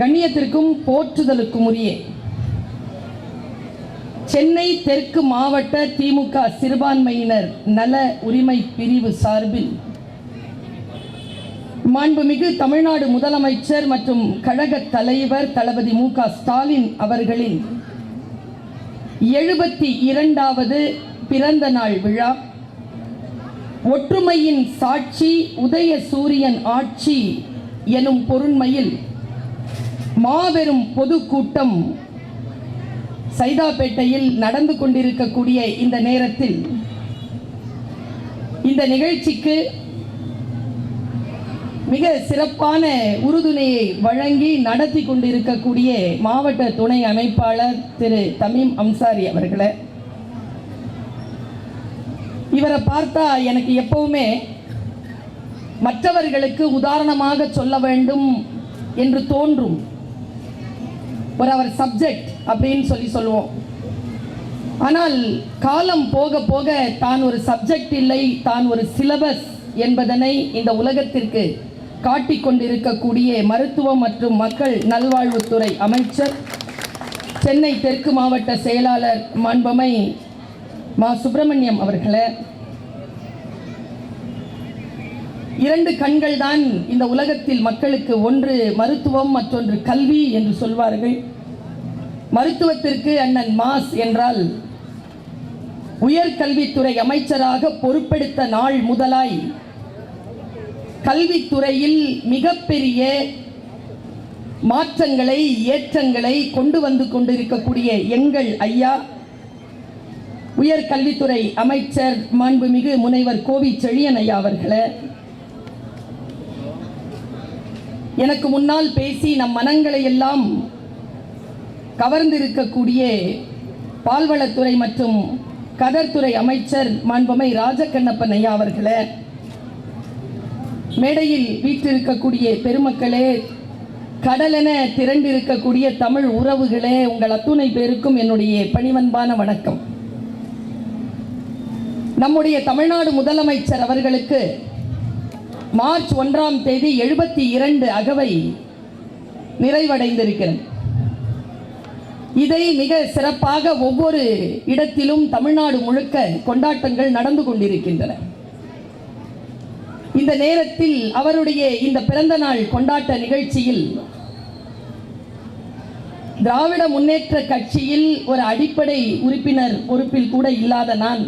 கண்ணியத்திற்கும் போற்றுதலுக்கும் உரிய சென்னை தெற்கு மாவட்ட திமுக சிறுபான்மையினர் நல உரிமை பிரிவு சார்பில் மாண்புமிகு தமிழ்நாடு முதலமைச்சர் மற்றும் கழக தலைவர் தளபதி மு க ஸ்டாலின் அவர்களின் எழுபத்தி இரண்டாவது பிறந்த நாள் விழா. ஒற்றுமையின் சாட்சி உதய சூரியன் ஆட்சி எனும் பொருண்மையில் மாபெரும் பொதுக்கூட்டம் சைதாப்பேட்டையில் நடந்து கொண்டிருக்கக்கூடிய இந்த நேரத்தில் இந்த நிகழ்ச்சிக்கு மிக சிறப்பான உறுதுணையை வழங்கி நடத்தி கொண்டிருக்கக்கூடிய மாவட்ட துணை அமைப்பாளர் திரு தமீம் அம்சாரி அவர்களை. இவரை பார்த்தா எனக்கு எப்பவுமே மற்றவர்களுக்கு உதாரணமாக சொல்ல வேண்டும் என்று தோன்றும். ஒரு அவர் சப்ஜெக்ட் அப்படின்னு சொல்லி சொல்லுவோம். ஆனால் காலம் போக போக தான் ஒரு சப்ஜெக்ட் இல்லை தான் ஒரு சிலபஸ் என்பதனை இந்த உலகத்திற்கு காட்டிக்கொண்டிருக்கக்கூடிய மருத்துவம் மற்றும் மக்கள் நல்வாழ்வுத்துறை அமைச்சர் சென்னை தெற்கு மாவட்ட செயலாளர் மாண்பமை மா சுப்பிரமணியம் அவர்களே. இரண்டு கண்கள் தான் இந்த உலகத்தில் மக்களுக்கு ஒன்று மருத்துவம் மற்றொன்று கல்வி என்று சொல்வார்கள். மருத்துவத்திற்கு அண்ணன் மாஸ் என்றால் உயர்கல்வித்துறை அமைச்சராக பொறுப்பெடுத்த நாள் முதலாய் கல்வித்துறையில் மிகப்பெரிய மாற்றங்களை ஏற்றங்களை கொண்டு வந்து கொண்டிருக்கக்கூடிய எங்கள் ஐயா உயர்கல்வித்துறை அமைச்சர் மாண்புமிகு முனைவர் கோவி செழியன் ஐயா அவர்களை எனக்கு முன்னால் பேசி நம் மனங்களை எல்லாம் கவர்ந்திருக்கக்கூடிய பால்வளத்துறை மற்றும் கதர்துறை அமைச்சர் மாண்பமை ராஜகண்ணப்பன் ஐயா அவர்களே மேடையில் வீற்றிருக்கக்கூடிய பெருமக்களே கடலென திரண்டிருக்கக்கூடிய தமிழ் உறவுகளே உங்கள் அத்துணை பேருக்கும் என்னுடைய பணிவன்பான வணக்கம். நம்முடைய தமிழ்நாடு முதலமைச்சர் அவர்களுக்கு மார்ச் ஒன்றாம் தேதி எழுபத்தி இரண்டு அகவை நிறைவடைந்திருக்கிறது. இதை மிக சிறப்பாக ஒவ்வொரு இடத்திலும் தமிழ்நாடு முழுக்க கொண்டாட்டங்கள் நடந்து கொண்டிருக்கின்றன. இந்த நேரத்தில் அவருடைய இந்த பிறந்த நாள் கொண்டாட்ட நிகழ்ச்சியில் திராவிட முன்னேற்ற கட்சியில் ஒரு அடிப்படை உறுப்பினர் பொறுப்பில் கூட இல்லாத நான்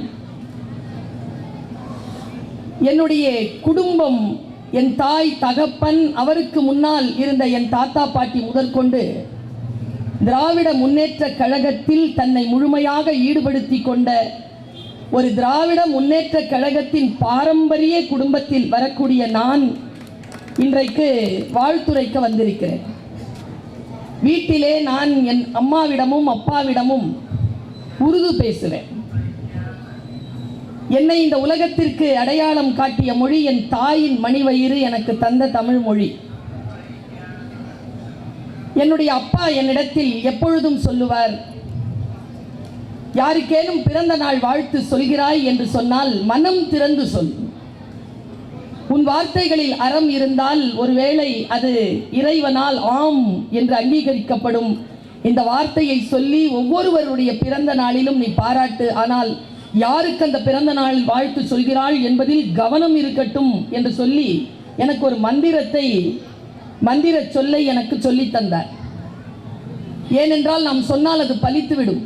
என்னுடைய குடும்பம் என் தாய் தகப்பன் அவருக்கு முன்னால் இருந்த என் தாத்தா பாட்டி முதற்கொண்டு திராவிட முன்னேற்ற கழகத்தில் தன்னை முழுமையாக ஈடுபடுத்தி கொண்ட ஒரு திராவிட முன்னேற்ற கழகத்தின் பாரம்பரிய குடும்பத்தில் வரக்கூடிய நான் இன்றைக்கு வாழ்த்துரைக்க வந்திருக்கிறேன். வீட்டிலே நான் என் அம்மாவிடமும் அப்பாவிடமும் உருது பேசுவேன். என்னை இந்த உலகத்திற்கு அடையாளம் காட்டிய மொழி என் தாயின் மணிவயிறு எனக்கு தந்த தமிழ் மொழி. என்னுடைய அப்பா என்னிடத்தில் எப்பொழுதும் சொல்லுவார் யாருக்கேனும் பிறந்த நாள் வாழ்த்து சொல்கிறாய் என்று சொன்னால் மனம் திறந்து சொல். உன் வார்த்தைகளில் அறம் இருந்தால் ஒருவேளை அது இறைவனால் ஆம் என்று அங்கீகரிக்கப்படும். இந்த வார்த்தையை சொல்லி ஒவ்வொருவருடைய பிறந்த நாளிலும் நீ பாராட்டு. ஆனால் யாருக்கு அந்த பிறந்த நாள் வாழ்த்து சொல்கிறாள் என்பதில் கவனம் இருக்கட்டும் என்று சொல்லி எனக்கு ஒரு மந்திரத்தை மந்திர சொல்லை எனக்கு சொல்லி தந்தார். ஏனென்றால் நாம் சொன்னால் அது பலித்துவிடும்.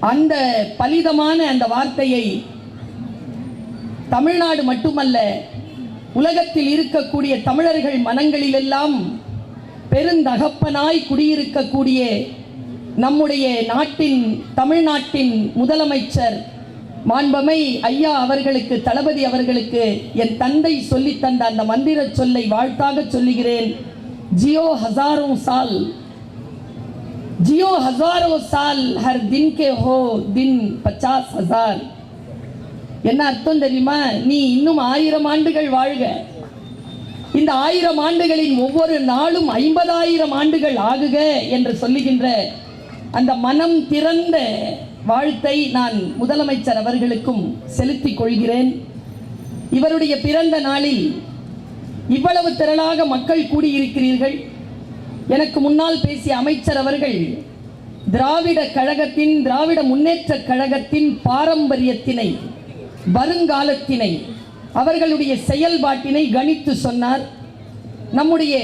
அந்த பலிதமான அந்த வார்த்தையை தமிழ்நாடு மட்டுமல்ல உலகத்தில் இருக்கக்கூடிய தமிழர்கள் மனங்களிலெல்லாம் பெருந்தகப்பனாய் குடியிருக்கக்கூடிய நம்முடைய நாட்டின் தமிழ்நாட்டின் முதலமைச்சர் மாண்பமை ஐயா அவர்களுக்கு தளபதி அவர்களுக்கு என் தந்தை சொல்லி தந்த அந்த மந்திர சொல்லை வாழ்த்தாக சொல்லுகிறேன். ஜியோ ஹசாரோ சால். ஜியோ ஹசாரோ சால் ஹர் தின் கே ஹோ தின் பச்சாஸ் ஹசார். என்ன அர்த்தம் தெரியுமா? நீ இன்னும் ஆயிரம் ஆண்டுகள் வாழ்க. இந்த ஆயிரம் ஆண்டுகளின் ஒவ்வொரு நாளும் ஐம்பதாயிரம் ஆண்டுகள் ஆகுக என்று சொல்லுகின்ற அந்த மனம் திறந்த வாழ்த்தை நான் முதலமைச்சர் அவர்களுக்கும் செலுத்திக் கொள்கிறேன். இவருடைய பிறந்த நாளில் இவ்வளவு திரளாக மக்கள் கூடியிருக்கிறீர்கள். எனக்கு முன்னால் பேசிய அமைச்சர் அவர்கள் திராவிட கழகத்தின் திராவிட முன்னேற்ற கழகத்தின் பாரம்பரியத்தினை வருங்காலத்தினை அவர்களுடைய செயல்பாட்டினை கணித்து சொன்னார். நம்முடைய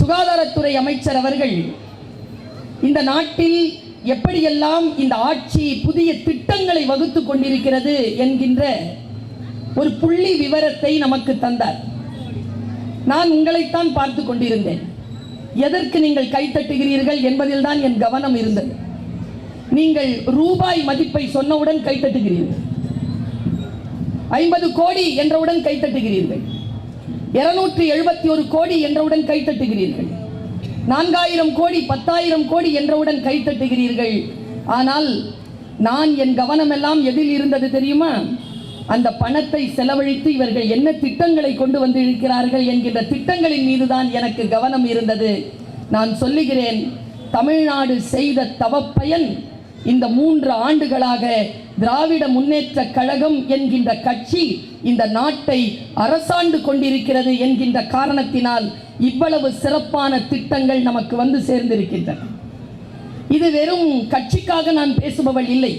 சுகாதாரத்துறை அமைச்சர் அவர்கள் இந்த நாட்டில் எப்படியெல்லாம் இந்த ஆட்சி புதிய திட்டங்களை வகுத்து கொண்டிருக்கிறது என்கின்ற ஒரு புள்ளி விவரத்தை நமக்கு தந்தார். நான் உங்களைத்தான் பார்த்து கொண்டிருந்தேன். எதற்கு நீங்கள் கைத்தட்டுகிறீர்கள் என்பதில் தான் என் கவனம் இருந்தது. நீங்கள் ரூபாய் மதிப்பை சொன்னவுடன் கைத்தட்டுகிறீர்கள் ஐம்பது கோடி என்றவுடன் கைத்தட்டுகிறீர்கள் இருநூற்றி எழுபத்தி ஒரு கோடி என்றவுடன் கைத்தட்டுகிறீர்கள் நான்காயிரம் கோடி பத்தாயிரம் கோடி என்றவுடன் கைத்தட்டுகிறீர்கள் ஆனால் நான் என் கவனமெல்லாம் எதில் இருந்தது தெரியுமா? அந்த பணத்தை செலவழித்து இவர்கள் என்ன திட்டங்களை கொண்டு வந்து இருக்கிறார்கள் என்கின்ற திட்டங்களின் மீதுதான் எனக்கு கவனம் இருந்தது. நான் சொல்லுகிறேன் தமிழ்நாடு செய்த தவப்பயன் இந்த மூன்று ஆண்டுகளாக திராவிட முன்னேற்ற கழகம் என்கின்ற கட்சி இந்த நாட்டை அரசாண்டு கொண்டிருக்கிறது என்கின்ற காரணத்தினால் இவ்வளவு சிறப்பான திட்டங்கள் நமக்கு வந்து சேர்ந்திருக்கின்றன. இது வெறும் கட்சிக்காக நான் பேசுபவள் இல்லை.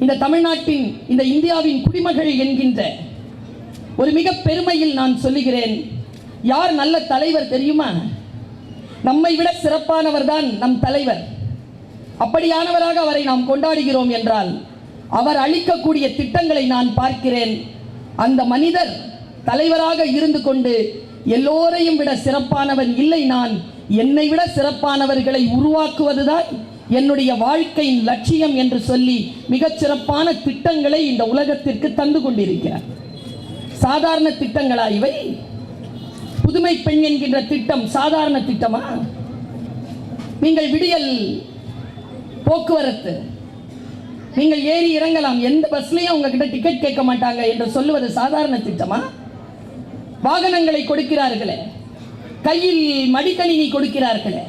இந்த தமிழ்நாட்டின் இந்த இந்தியாவின் குடிமகள் என்கின்ற ஒரு மிக பெருமையில் நான் சொல்லுகிறேன். யார் நல்ல தலைவர் தெரியுமா? நம்மை விட சிறப்பானவர் தான் நம் தலைவர். அப்படியானவராக அவரை நாம் கொண்டாடுகிறோம் என்றால் அவர் அளிக்கக்கூடிய திட்டங்களை நான் பார்க்கிறேன். அந்த மனிதர் தலைவராக இருந்து கொண்டு எல்லோரையும் விட சிறப்பானவன் இல்லை நான். என்னை விட சிறப்பானவர்களை உருவாக்குவதுதான் என்னுடைய வாழ்க்கையின் லட்சியம் என்று சொல்லி மிகச் சிறப்பான திட்டங்களை இந்த உலகத்திற்கு தந்து கொண்டிருக்கிறார். சாதாரண திட்டங்களா இவை? புதுமை பெண் என்கின்ற திட்டம் சாதாரண திட்டமா? நீங்கள் விடியல் போக்குவரத்து. நீங்கள் ஏறி இறங்கலாம். எந்த பஸ்லையும் உங்ககிட்ட டிக்கெட் கேட்க மாட்டாங்க என்று சொல்லுவது சாதாரண திட்டமா? வாகனங்களை கொடுக்கிறார்களே. கையில் மடிக்கணினி கொடுக்கிறார்களே.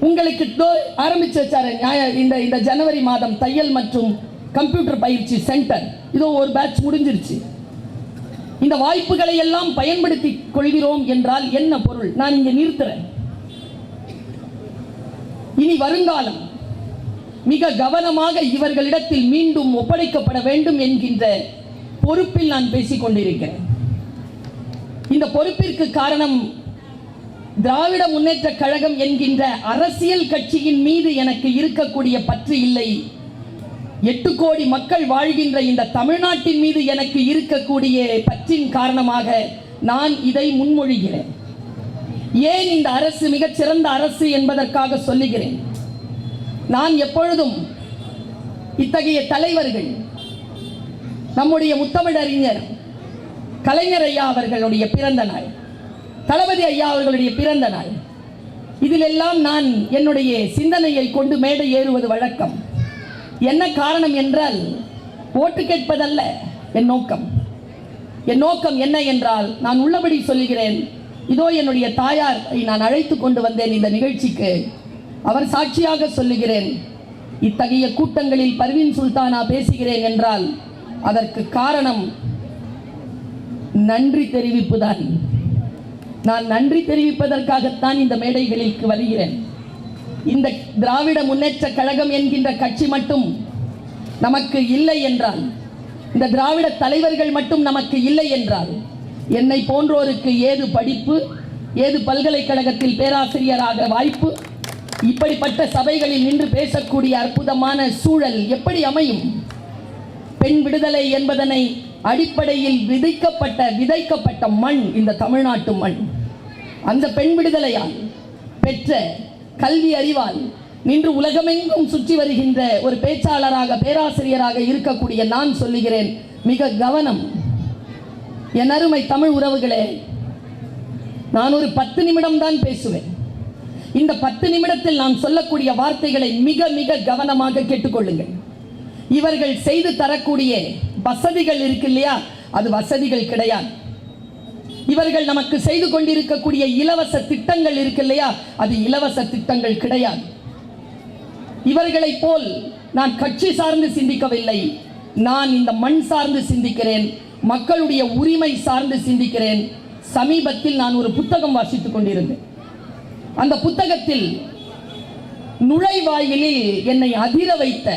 உங்களுக்கு தோ ஆரம்பிச்சு வச்சாரு நியாய- இந்த இந்த ஜனவரி மாதம் தையல் மற்றும் கம்ப்யூட்டர் பயிற்சி சென்டர். இதோ ஒரு பேட்ச் முடிஞ்சிருச்சு. இந்த வாய்ப்புகளை எல்லாம் பயன்படுத்தி கொள்கிறோம் என்றால் என்ன பொருள்? நான் இங்கே நிறுத்துறேன். இனி வருங்காலம். மிக கவனமாக இவர்களிடத்தில் மீண்டும் ஒப்படைக்கப்பட வேண்டும் என்கின்ற பொறுப்பில் நான் பேசிக் கொண்டிருக்கிறேன் இந்த பொறுப்பிற்கு காரணம் திராவிட முன்னேற்ற கழகம் என்கின்ற அரசியல் கட்சியின் மீது எனக்கு இருக்கக்கூடிய பற்று இல்லை. எட்டு கோடி மக்கள் வாழ்கின்ற இந்த தமிழ்நாட்டின் மீது எனக்கு இருக்கக்கூடிய பற்றின் காரணமாக நான் இதை முன்மொழிகிறேன். ஏன் இந்த அரசு மிகச் சிறந்த அரசு என்பதற்காக சொல்லுகிறேன். நான் எப்பொழுதும் இத்தகைய தலைவர்கள் நம்முடைய முத்தமிழறிஞர் கலைஞர் ஐயா அவர்களுடைய பிறந்த நாள் தளபதி ஐயா அவர்களுடைய பிறந்த நாள். இதிலெல்லாம் நான் என்னுடைய சிந்தனையை கொண்டு மேடை ஏறுவது வழக்கம். என்ன காரணம் என்றால் ஓட்டு கேட்பதல்ல என் நோக்கம். என் நோக்கம் என்ன என்றால் நான் உள்ளபடி சொல்கிறேன் இதோ என்னுடைய தாயாரை நான் அழைத்து கொண்டு வந்தேன் இந்த நிகழ்ச்சிக்கு. அவர் சாட்சியாக சொல்லுகிறேன் இத்தகைய கூட்டங்களில் பர்வீன் சுல்தானா பேசுகிறேன் என்றால் அதற்கு காரணம் நன்றி தெரிவிப்பு தான் நான் நன்றி தெரிவிப்பதற்காகத்தான் இந்த மேடைகளுக்கு வருகிறேன். இந்த திராவிட முன்னேற்ற கழகம் என்கின்ற கட்சி மட்டும் நமக்கு இல்லை என்றால் இந்த திராவிட தலைவர்கள் மட்டும் நமக்கு இல்லை என்றால் என்னை போன்றோருக்கு ஏது படிப்பு ஏது பல்கலைக்கழகத்தில் பேராசிரியராக வாய்ப்பு இப்படிப்பட்ட சபைகளில் நின்று பேசக்கூடிய அற்புதமான சூழல் எப்படி அமையும்? பெண் விடுதலை என்பதனை அடிப்படையில் விதைக்கப்பட்ட விதைக்கப்பட்ட மண் இந்த தமிழ்நாட்டு மண். அந்த பெண் விடுதலையால் பெற்ற கல்வி அறிவால் நின்று உலகமெங்கும் சுற்றி வருகின்ற ஒரு பேச்சாளராக பேராசிரியராக இருக்கக்கூடிய நான் சொல்லுகிறேன் மிக கவனம். என் அருமை தமிழ் உறவுகளே நான் ஒரு பத்து நிமிடம் தான் பேசுவேன். இந்த பத்து நிமிடத்தில் நான் சொல்லக்கூடிய வார்த்தைகளை மிக மிக கவனமாக கேட்டுக்கொள்ளுங்கள். இவர்கள் செய்து தரக்கூடிய வசதிகள் இருக்கு இல்லையா? அது வசதிகள் கிடையாது. இவர்கள் நமக்கு செய்து கொண்டிருக்கக்கூடிய இலவச திட்டங்கள் இருக்கு இல்லையா? அது இலவச திட்டங்கள் கிடையாது. இவர்களைப் போல் நான் கட்சி சார்ந்து சிந்திக்கவில்லை. நான் இந்த மண் சார்ந்து சிந்திக்கிறேன். மக்களுடைய உரிமை சார்ந்து சிந்திக்கிறேன். சமீபத்தில் நான் ஒரு புத்தகம் வாசித்துக் கொண்டிருந்தேன். அந்த புத்தகத்தில் நுழைவாயிலில் என்னை அதிர வைத்த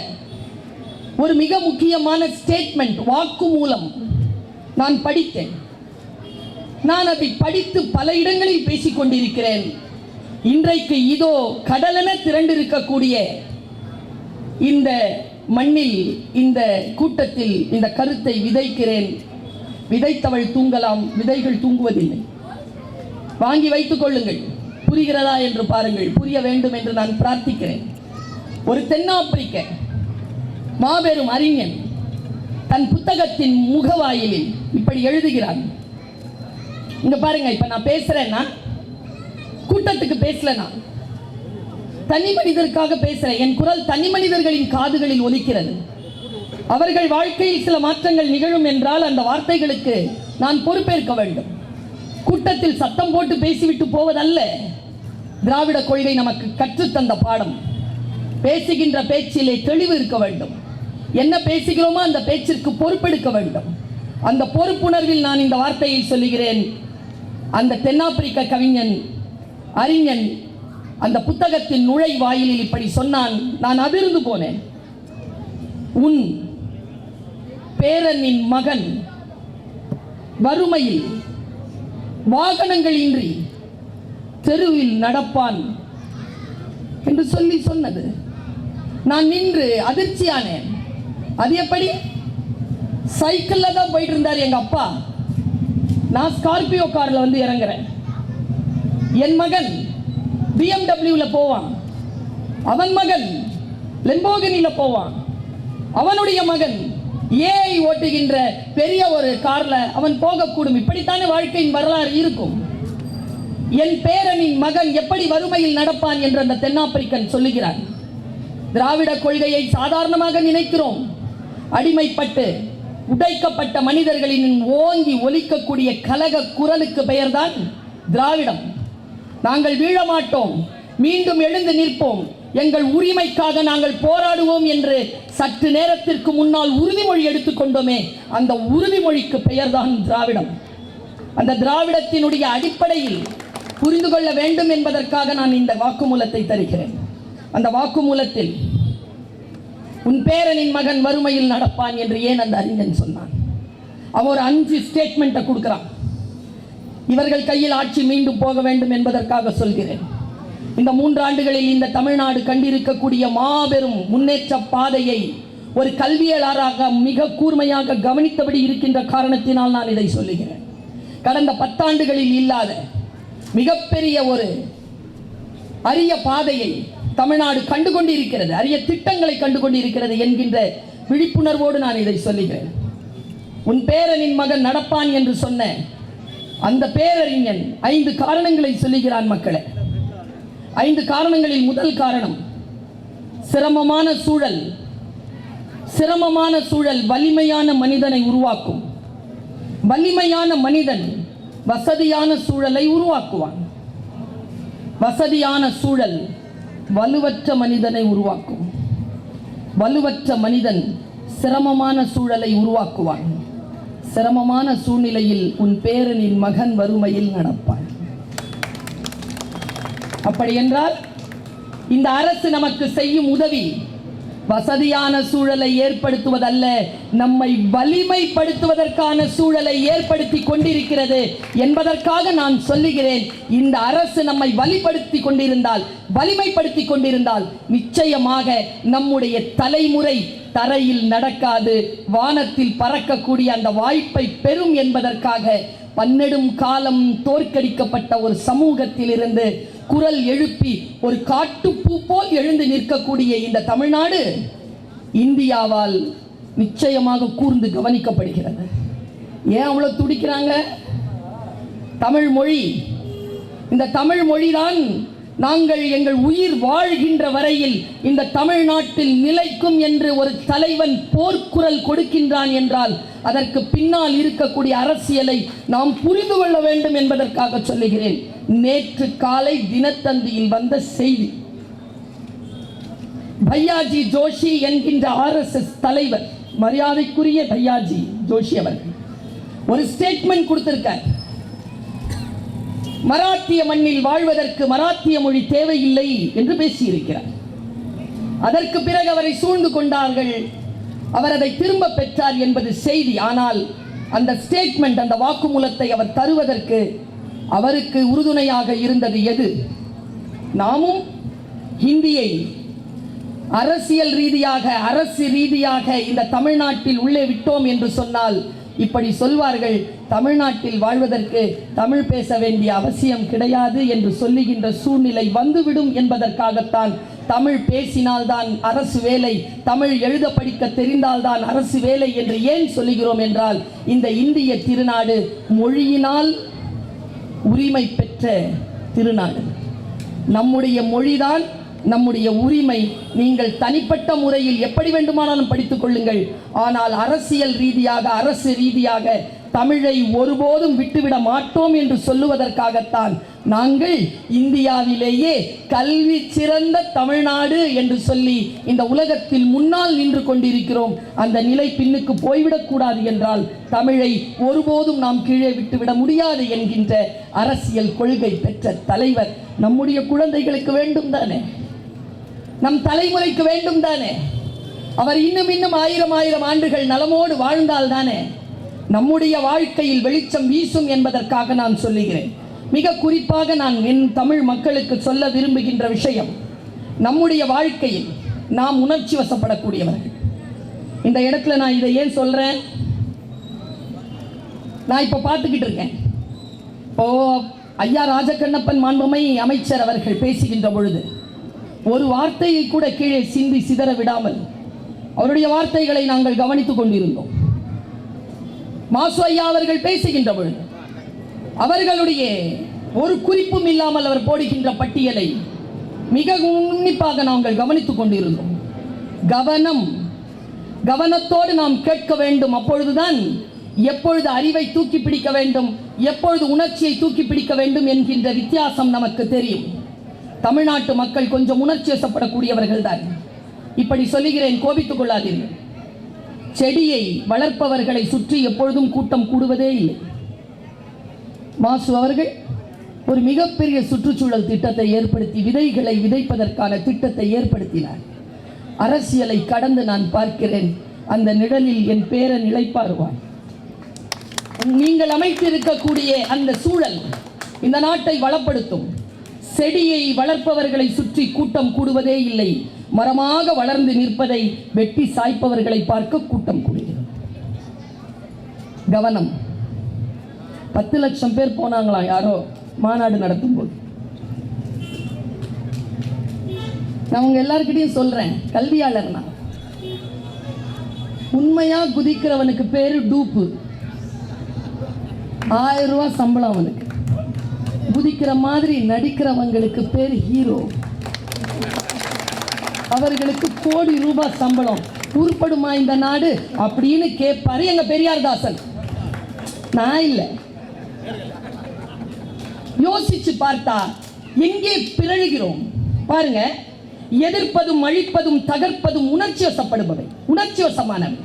ஒரு மிக முக்கியமான ஸ்டேட்மெண்ட் வாக்கு மூலம் நான் படித்தேன். நான் அதை படித்து பல இடங்களில் பேசிக் கொண்டிருக்கிறேன். இன்றைக்கு இதோ கடலென திரண்டிருக்கக்கூடிய இந்த மண்ணில் இந்த கூட்டத்தில் இந்த கருத்தை விதைக்கிறேன். விதைத்தவள் தூங்கலாம் விதைகள் தூங்குவதில்லை. வாங்கி வைத்துக் கொள்ளுங்கள். புரிகிறதா என்று பாருங்கள். புரிய வேண்டும் என்று நான் பிரார்த்திக்கிறேன். ஒரு தென்னாப்பிரிக்க மாபெரும் அறிஞன் தன் புத்தகத்தின் முகவாயிலில் இப்படி எழுதுகிறான். இங்க பாருங்க இப்ப நான் பேசுறேன்னா கூட்டத்துக்கு பேசலனா தனி மனிதருக்காக பேசுறேன். என் குரல் தனி மனிதர்களின் காதுகளில் ஒலிக்கிறது. அவர்கள் வாழ்க்கையில் சில மாற்றங்கள் நிகழும் என்றால் அந்த வார்த்தைகளுக்கு நான் பொறுப்பேற்க வேண்டும். கூட்டத்தில் சத்தம் போட்டு பேசிவிட்டு போவதல்ல. திராவிட கொள்கை நமக்கு கற்றுத்தந்த பாடம். பேசுகின்ற பேச்சிலே தெளிவு இருக்க வேண்டும். என்ன பேசுகிறோமோ அந்த பேச்சிற்கு பொறுப்பெடுக்க வேண்டும். அந்த பொறுப்புணர்வில் நான் இந்த வார்த்தையை சொல்லுகிறேன். அந்த தென்னாப்பிரிக்க கவிஞன் அறிஞன் அந்த புத்தகத்தின் நுழைவாயிலில் இப்படி சொன்னான் நான் அதிர்ந்து போனேன். உன் பேரனின் மகன் வறுமையில் வாகனங்கள் இன்றி தெருவில் நடப்பான் என்று சொல்லி சொன்னது. நான் நின்று அதிர்ச்சியானேன். அது எப்படி? சைக்கிளில் தான் போயிட்டு இருந்தார் எங்கள் அப்பா. நான் ஸ்கார்பியோ காரில் வந்து இறங்குறேன். என் மகன் பிஎம்டபிள்யூவில் போவான். அவன் மகன் லெம்போகனியில் போவான். அவனுடைய மகன் ஏஐ ஓட்டுகின்ற பெரிய ஒரு கார்ல அவன் போகக்கூடும். இப்படித்தானே வாழ்க்கையின் வரலாறு இருக்கும். என் பேரனின் மகன் எப்படி வறுமையில் நடப்பான் என்று அந்த தென்னாப்பிரிக்கன் சொல்லுகிறான். திராவிட கொள்கையை சாதாரணமாக நினைக்கிறோம். அடிமைப்பட்டு உடைக்கப்பட்ட மனிதர்களின் ஓங்கி ஒலிக்கக்கூடிய கலக குரலுக்கு பெயர்தான் திராவிடம். நாங்கள் வீழமாட்டோம். மீண்டும் எழுந்து நிற்போம். எங்கள் உரிமைக்காக நாங்கள் போராடுவோம் என்று சற்று நேரத்திற்கு முன்னால் உறுதிமொழி எடுத்துக்கொண்டோமே அந்த உறுதிமொழிக்கு பெயர்தான் திராவிடம். அந்த திராவிடத்தினுடைய அடிப்படையில் புரிந்து கொள்ள வேண்டும் என்பதற்காக நான் இந்த வாக்குமூலத்தை தருகிறேன். அந்த வாக்குமூலத்தில் உன் பேரனின் மகன் வறுமையில் நடப்பான் என்று ஏன் அந்த அறிஞன் சொன்னான்? அவன் ஒரு அஞ்சு ஸ்டேட்மெண்ட்டை கொடுக்குறான். இவர்கள் கையில் ஆட்சி மீண்டும் போக வேண்டும் என்பதற்காக சொல்கிறேன். இந்த மூன்றாண்டுகளில் இந்த தமிழ்நாடு கண்டிருக்கக்கூடிய மாபெரும் முன்னேற்ற பாதையை ஒரு கல்வியலாளராக மிக கூர்மையாக கவனித்தபடி இருக்கின்ற காரணத்தினால் நான் இதை சொல்லுகிறேன். கடந்த பத்தாண்டுகளில் இல்லாத மிகப்பெரிய ஒரு அரிய பாதையை தமிழ்நாடு கண்டு கொண்டிருக்கிறது அரிய திட்டங்களை கண்டு கொண்டிருக்கிறது என்கின்ற விழிப்புணர்வோடு நான் இதை சொல்லுகிறேன். உன் பேரனின் மகன் நடப்பான் என்று சொன்ன அந்த பேரறிஞன் ஐந்து காரணங்களை சொல்லுகிறான் மக்களை. ஐந்து காரணங்களில் முதல் காரணம் சிரமமான சூழல். சிரமமான சூழல் வலிமையான மனிதனை உருவாக்கும். வலிமையான மனிதன் வசதியான சூழலை உருவாக்குவான். வசதியான சூழல் வலுவற்ற மனிதனை உருவாக்கும். வலுவற்ற மனிதன் சிரமமான சூழலை உருவாக்குவான். சிரமமான சூழ்நிலையில் உன் பேரனின் மகன் வறுமையில் நடப்பான். அப்படி என்றால் இந்த அரசு நமக்கு செய்யும் உதவி வசதியான சூழலை ஏற்படுத்துவதல்ல நம்மை வலிமைப்படுத்துவதற்கான சூழலை ஏற்படுத்தி கொண்டிருக்கிறது என்பதற்காக நான் சொல்லுகிறேன். இந்த அரசு நம்மை வலிப்படுத்தி கொண்டிருந்தால் வலிமைப்படுத்தி கொண்டிருந்தால் நிச்சயமாக நம்முடைய தலைமுறை தரையில் நடக்காது வானத்தில் பறக்கக்கூடிய அந்த வாய்ப்பை பெறும் என்பதற்காக பன்னெடும் காலம் தோற்கடிக்கப்பட்ட ஒரு சமூகத்திலிருந்து குரல் எழுப்பி ஒரு காட்டுப்பூ போல் எழுந்து நிற்கக்கூடிய இந்த தமிழ்நாடு இந்தியாவால் நிச்சயமாக கூர்ந்து கவனிக்கப்படுகிறது. ஏன் அவ்வளோ துடிக்கிறாங்க? தமிழ் மொழி. இந்த தமிழ் மொழிதான் நாங்கள் எங்கள் உயிர் வாழ்கின்ற வரையில் இந்த தமிழ்நாட்டில் நிலைக்கும் என்று ஒரு தலைவன் போர்க்குரல் கொடுக்கின்றான் என்றால் அதற்கு பின்னால் இருக்கக்கூடிய அரசியலை நாம் புரிந்து கொள்ள வேண்டும் என்பதற்காக சொல்லுகிறேன். நேற்று காலை தினத்தந்தியில் வந்த செய்தி. பையாஜி ஜோஷி என்கின்ற ஆர்எஸ்எஸ் தலைவர் மரியாதைக்குரிய பையாஜி ஜோஷி அவர்கள் ஒரு ஸ்டேட்மெண்ட் கொடுத்திருக்கார். மராத்திய மண்ணில் வாழ்வதற்கு மராத்திய மொழி தேவையில்லை என்று பேசியிருக்கிறார். அதற்கு பிறகு அவரை சூழ்ந்து கொண்டார்கள் அவர் அதை திரும்ப பெற்றார் என்பது செய்தி. ஆனால் அந்த ஸ்டேட்மெண்ட் அந்த வாக்குமூலத்தை அவர் தருவதற்கு அவருக்கு உறுதுணையாக இருந்தது எது? நாமும் ஹிந்தியை அரசியல் ரீதியாக அரசு ரீதியாக இந்த தமிழ்நாட்டில் உள்ளே விட்டோம் என்று சொன்னால் இப்படி சொல்வார்கள் தமிழ்நாட்டில் வாழ்வதற்கு தமிழ் பேச வேண்டிய அவசியம் கிடையாது என்று சொல்லுகின்ற சூழ்நிலை வந்துவிடும் என்பதற்காகத்தான் தமிழ் பேசினால்தான் அரசு வேலை தமிழ் எழுத படிக்க தெரிந்தால்தான் அரசு வேலை என்று ஏன் சொல்லுகிறோம் என்றால் இந்த இந்திய திருநாடு மொழியினால் உரிமை பெற்ற திருநாடு. நம்முடைய மொழிதான் நம்முடைய உரிமை. நீங்கள் தனிப்பட்ட முறையில் எப்படி வேண்டுமானாலும் படித்துக் கொள்ளுங்கள். ஆனால் அரசியல் ரீதியாக அரசு ரீதியாக தமிழை ஒருபோதும் விட்டுவிட மாட்டோம் என்று சொல்லுவதற்காகத்தான் நாங்கள் இந்தியாவிலேயே கல்வி சிறந்த தமிழ்நாடு என்று சொல்லி இந்த உலகத்தில் முன்னால் நின்று கொண்டிருக்கிறோம். அந்த நிலை பின்னுக்கு போய்விடக்கூடாது என்றால் தமிழை ஒருபோதும் நாம் கீழே விட்டுவிட முடியாது என்கின்ற அரசியல் கொள்கை பெற்ற தலைவர் நம்முடைய குழந்தைகளுக்கு வேண்டும் தானே? நம் தலைமுறைக்கு வேண்டும் தானே? அவர் இன்னும் இன்னும் ஆயிரம் ஆயிரம் ஆண்டுகள் நலமோடு வாழ்ந்தால் தானே? நம்முடைய வாழ்க்கையில் வெளிச்சம் வீசும் என்பதற்காக நான் சொல்லுகிறேன். மிக குறிப்பாக நான் என் தமிழ் மக்களுக்கு சொல்ல விரும்புகின்ற விஷயம் நம்முடைய வாழ்க்கையில் நாம் உணர்ச்சி வசப்படக்கூடியவர்கள். இந்த இடத்துல நான் இதை ஏன் சொல்கிறேன் நான் இப்போ பார்த்துக்கிட்டு இருக்கேன். இப்போ ஐயா ராஜகண்ணப்பன் மாண்புமை அமைச்சர் அவர்கள் பேசுகின்ற பொழுது ஒரு வார்த்தையை கூட கீழே சிந்தி சிதற விடாமல் அவருடைய வார்த்தைகளை நாங்கள் கவனித்துக் கொண்டிருந்தோம். மாசு ஐயா அவர்கள் பேசுகின்ற பொழுது அவர்களுடைய ஒரு குறிப்பும் இல்லாமல் அவர் போடுகின்ற பட்டியலை மிக உன்னிப்பாக நாங்கள் கவனித்துக் கொண்டிருந்தோம். கவனம் கவனத்தோடு நாம் கேட்க வேண்டும். அப்பொழுதுதான் எப்பொழுது அறிவை தூக்கி பிடிக்க வேண்டும் எப்பொழுது உணர்ச்சியை தூக்கி பிடிக்க வேண்டும் என்கின்ற வித்தியாசம் நமக்கு தெரியும். தமிழ்நாட்டு மக்கள் கொஞ்சம் உணர்ச்சி வசப்படக்கூடியவர்கள் தான் இப்படி சொல்லுகிறேன் கோபித்துக் கொள்ளாதீர்கள். செடியை வளர்ப்பவர்களை சுற்றி எப்பொழுதும் கூட்டம் கூடுவதே இல்லை. மாசு அவர்கள் ஒரு மிகப்பெரிய சுற்றுச்சூழல் திட்டத்தை ஏற்படுத்தி விதைகளை விதைப்பதற்கான திட்டத்தை ஏற்படுத்தினார். அரசியலை கடந்து நான் பார்க்கிறேன். அந்த நிழலில் என் பேரன் இளைப்பாறுவான் நீங்கள் அமைத்திருக்கக்கூடிய அந்த சூழல் இந்த நாட்டை வளப்படுத்தும். செடியை வளர்ப்பவர்களை சுற்றி கூட்டம் கூடுவதே இல்லை. மரமாக வளர்ந்து நிற்பதை வெட்டி சாய்ப்பவர்களை பார்க்க கூட்டம் கூடுகிறது. கவனம். பத்து லட்சம் பேர் போனாங்களா? யாரோ மாநாடு நடத்தும் போது நான் உங்க எல்லாருக்கிட்டையும் சொல்றேன் கல்வியாளர் நான் உண்மையா குதிக்கிறவனுக்கு பேரு டூப்பு. ஆயிரம் ரூபாய் சம்பளம் அவனுக்கு. குதிக்கிற மாதிரி நடிக்கிறவங்களுக்கு பேர் ஹீரோ. அவர்களுக்கு கோடி ரூபாய் சம்பளம். உருப்படுமா இந்த நாடு? அப்படின்னு கேட்பாரு எங்க பெரியார் தாசன். நான் இல்லை. யோசிச்சு பார்த்தா எங்கே பிறழுகிறோம் பாருங்க. எதிர்ப்பதும் அழிப்பதும் தகர்ப்பதும் உணர்ச்சி வசப்படுபவை. உணர்ச்சி வசமானவை.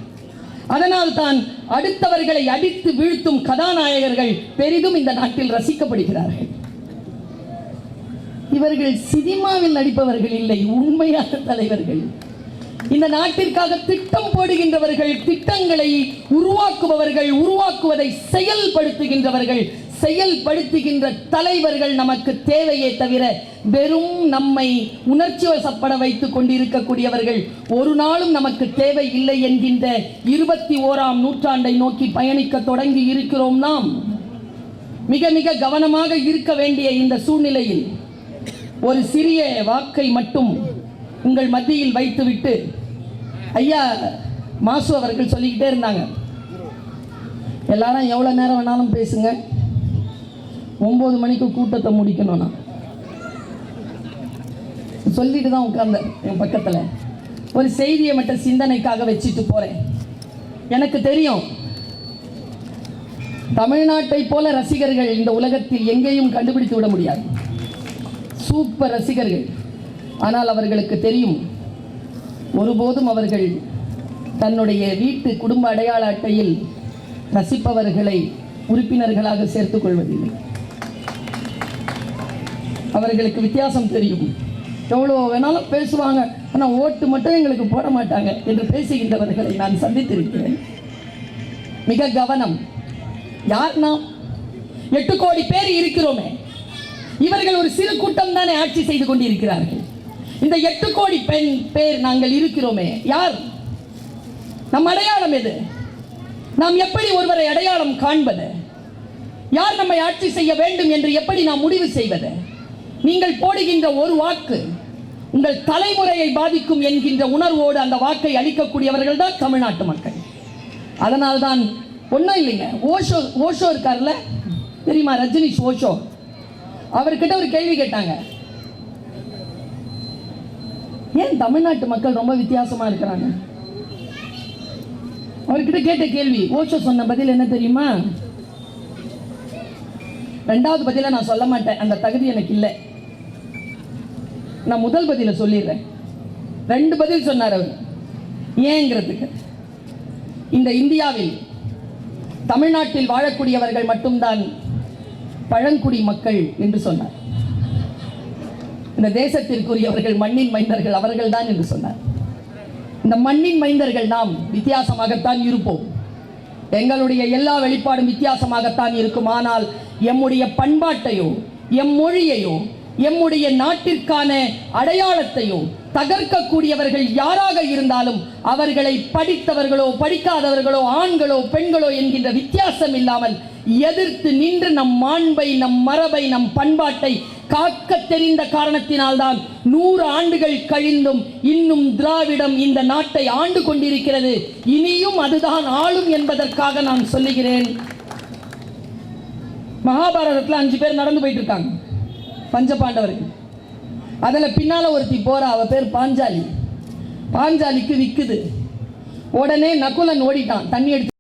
அதனால் தான் அடுத்தவர்களை அடித்து வீழ்த்தும் கதாநாயகர்கள் பெரிதும் இந்த நாட்டில் ரசிக்கப்படுகிறார்கள். இவர்கள் சினிமாவில் நடிப்பவர்கள் இல்லை உண்மையான தலைவர்கள். இந்த நாட்டிற்காக திட்டம் போடுகின்றவர்கள் திட்டங்களை உருவாக்குபவர்கள் உருவாக்குவதை செயல்படுத்துகின்றவர்கள் செயல்படுத்துகின்ற தலைவர்கள் நமக்கு தேவையே தவிர வெறும் நம்மை உணர்ச்சி வசப்பட வைத்துக் கொண்டிருக்கக்கூடியவர்கள் ஒரு நாளும் நமக்கு தேவை இல்லை என்கின்ற இருபத்தி ஓராம் நூற்றாண்டை நோக்கி பயணிக்க தொடங்கி இருக்கிறோம் நாம். மிக மிக கவனமாக இருக்க வேண்டிய இந்த சூழ்நிலையில் ஒரு சிறிய வாக்கை மட்டும் உங்கள் மத்தியில் வைத்துவிட்டு ஐயா மாசு அவர்கள் சொல்லிக்கிட்டே இருந்தாங்க. எல்லாரும் எவ்வளோ நேரம் வேணாலும் பேசுங்க. ஒம்பது மணிக்கு கூட்டத்தை முடிக்கணும் நான். சொல்லிட்டு தான் உட்கார்ந்தேன் என் பக்கத்தில். ஒரு செய்தியை மட்டும் சிந்தனைக்காக வச்சுட்டு போகிறேன் எனக்கு தெரியும் தமிழ்நாட்டை போல ரசிகர்கள் இந்த உலகத்தில் எங்கேயும் கண்டுபிடித்து விட முடியாது. சூப்பர் ரசிகர்கள். ஆனால் அவர்களுக்கு தெரியும் ஒருபோதும் அவர்கள் தன்னுடைய வீட்டு குடும்ப அடையாள அட்டையில் ரசிப்பவர்களை உறுப்பினர்களாக சேர்த்துக் கொள்வதில்லை. அவர்களுக்கு வித்தியாசம் தெரியும். எவ்வளோ வேணாலும் பேசுவாங்க ஆனால் ஓட்டு மட்டும் எங்களுக்கு போட மாட்டாங்க என்று பேசுகின்றவர்களை நான் சந்தித்திருக்கிறேன். மிக கவனம். யார் நாம் எட்டு கோடி பேர் இருக்கிறோமே. இவர்கள் ஒரு சிறு கூட்டம் தானே ஆட்சி செய்து கொண்டிருக்கிறார்கள். இந்த எட்டு கோடி பெண் பேர் நாங்கள் இருக்கிறோமே. யார்? நம் அடையாளம் எது? நாம் எப்படி ஒருவரை அடையாளம் காண்பது? யார் நம்மை ஆட்சி செய்ய வேண்டும் என்று எப்படி நாம் முடிவு செய்வது? நீங்கள் போடுகின்ற ஒரு வாக்கு உங்கள் தலைமுறையை பாதிக்கும் என்கின்ற உணர்வோடு அந்த வாக்கை அளிக்கக்கூடியவர்கள் தான் தமிழ்நாட்டு மக்கள். அதனால்தான் ஒன்றும் இல்லைங்க. ஓஷோ ஓஷோ இருக்கார்ல? தெரியுமா? ரஜினிஷ் ஓஷோ. அவர்கிட்ட ஒரு கேள்வி கேட்டாங்க. ஏன் தமிழ்நாட்டு மக்கள் ரொம்ப வித்தியாசமா இருக்கிறாங்க? அவர்கிட்ட கேட்ட கேள்வி ஓஷோ சொன்ன பதில் என்ன தெரியுமா? ரெண்டாவது பதிலை நான் சொல்ல மாட்டேன் அந்த தகுதி எனக்கு இல்லை. நான் முதல் பதில சொல்லிடுறேன். ரெண்டு பதில் சொன்னார் அவர். ஏங்கிறதுக்கு. இந்த இந்தியாவில் தமிழ்நாட்டில் வாழக்கூடியவர்கள் மட்டும்தான் பழங்குடி மக்கள் என்று சொன்னார். இந்த தேசத்திற்குரியவர்கள் மண்ணின் மைந்தர்கள் அவர்கள்தான் என்று சொன்னார். இந்த மண்ணின் மைந்தர்கள் நாம் வித்தியாசமாகத்தான் இருப்போம். எங்களுடைய எல்லா வெளிப்பாடும் வித்தியாசமாகத்தான் இருக்கும். ஆனால் எம்முடைய பண்பாட்டையோ எம் மொழியையோ எம்முடைய நாட்டிற்கான அடையாளத்தையோ தகர்க்கக்கூடியவர்கள் யாராக இருந்தாலும் அவர்களை படித்தவர்களோ படிக்காதவர்களோ ஆண்களோ பெண்களோ என்கின்ற வித்தியாசம் இல்லாமல் எதிர்த்து நின்று நம் மாண்பை நம் மரபை நம் பண்பாட்டை காக்க தெரிந்த காரணத்தினால்தான் நூறு ஆண்டுகள் கழிந்தும் இன்னும் திராவிடம் இந்த நாட்டை ஆண்டு கொண்டிருக்கிறது. இனியும் அதுதான் ஆளும் என்பதற்காக நான் சொல்லுகிறேன். மகாபாரதத்தில் அஞ்சு பேர் நடந்து போயிட்டு இருக்காங்க பஞ்சபாண்டவர்கள். அதில் பின்னால ஒருத்தி போறா அவ பேர் பாஞ்சாலி. பாஞ்சாலிக்கு விற்குது உடனே நகுலன் ஓடிட்டான். தண்ணி எடுத்து